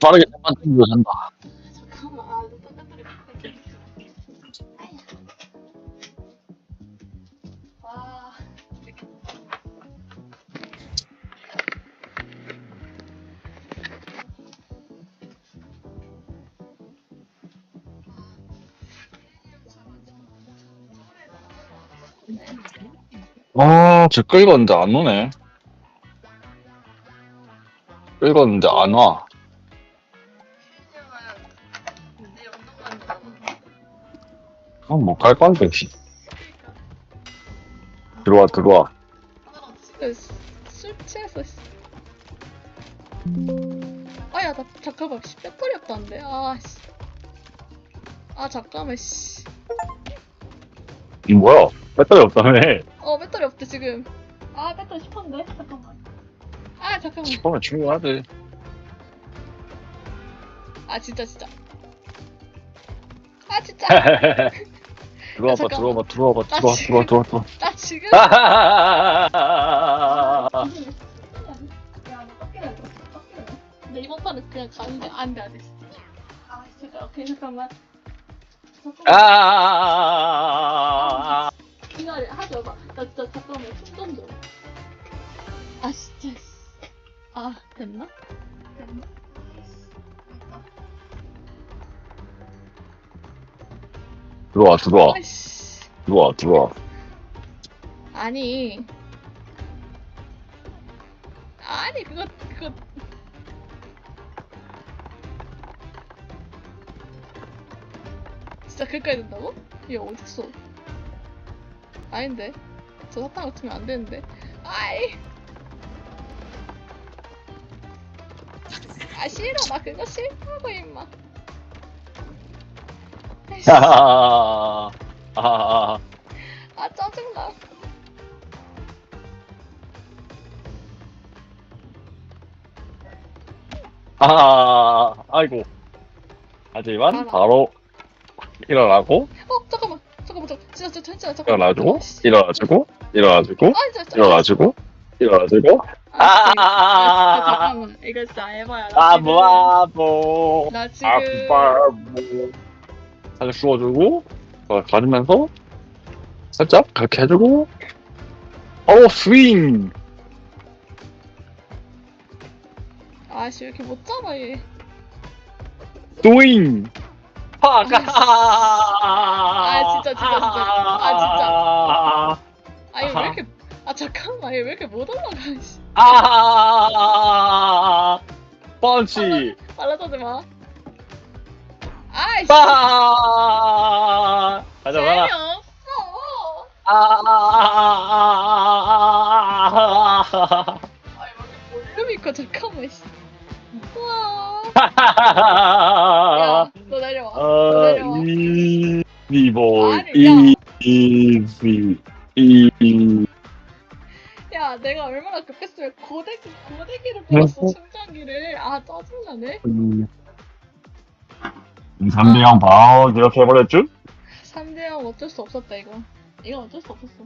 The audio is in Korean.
빠르게 땡겨 산다. 잠깐만 아 아, 저 끌었는데 안 오네. 끌었는데 안 와. 못갈 건데, 씨. 들어와, 들어와. 지금 술 취해서 씨. 아야 나 잠깐만 씨 배터리 없다는데 아씨 아 잠깐만 씨어 이 뭐야? 배터리 없다며. 어, 배터리 없대 지금 아 배터리 10%인데 잠깐만 아 잠깐만 처음에 충분하지. 아 진짜 진짜 아 진짜 들어와봐. 들어와봐, 들어와봐, 나 들어와, 들어와, 들어와, 들어와. 나 지금 근데 이번 판은 그냥 가는데 안돼 안돼 아 오케이 잠깐만 잠깐만 아, 기다려 하지 마봐 나 진짜 잠깐만 충전 좀아 진짜 아 됐나? 됐나? 들어와, 들어와, 아이씨. 들어와, 들어와. 아니. 아니 그거 그거. 진짜 그까지 된다고? 얘 어딨어? 아닌데. 저 사탕 같으면 안 되는데. 아이. 아 싫어. 나 그거 싫다고 임마 아, 아, 아 짜증나 아, 아이고. 하지만 알아. 바로 일어나고, 어 잠깐만 잠깐만 잠깐 진짜 진짜 진짜 잠깐만 아이씨. 일어나주고, 일어나주고, 아 진짜 진짜 일어나주고, 일어나주고. 아, 아, 진짜, 아, 진짜 잠깐만 이거 진짜 에바야 나 아, 지금 뭐야, 뭐. 나 지금 뭐. 살짝 씌워주고, 어, 가지면서, 살짝 그렇게 해주고, 어, 스윙! 아씨 왜 이렇게 못 잡아 얘 스윙! 팍! 아, 진짜, 진짜, 진짜. 아, 아얘왜 아하. 이렇게 아 잠깐만 얘 왜 이렇게 못 올라가 씨 아, 펀치! 말라서지 마 씨 빠! 가자, 가자. 재미없어 아, 아, 아 볼륨이 있고 잠깐만 씨 우와 아, 야너 내려와 너 어, 내려와 이, 이보, 아니, 이. 야 내가 얼마나 급했으면 고데기 고데기를 뽑았어 충전기를 아 짜증나네 음, 3대0 바로 이렇게 해버렸죠? 3대0 어쩔 수 없었다 이거 이건 어쩔 수 없었어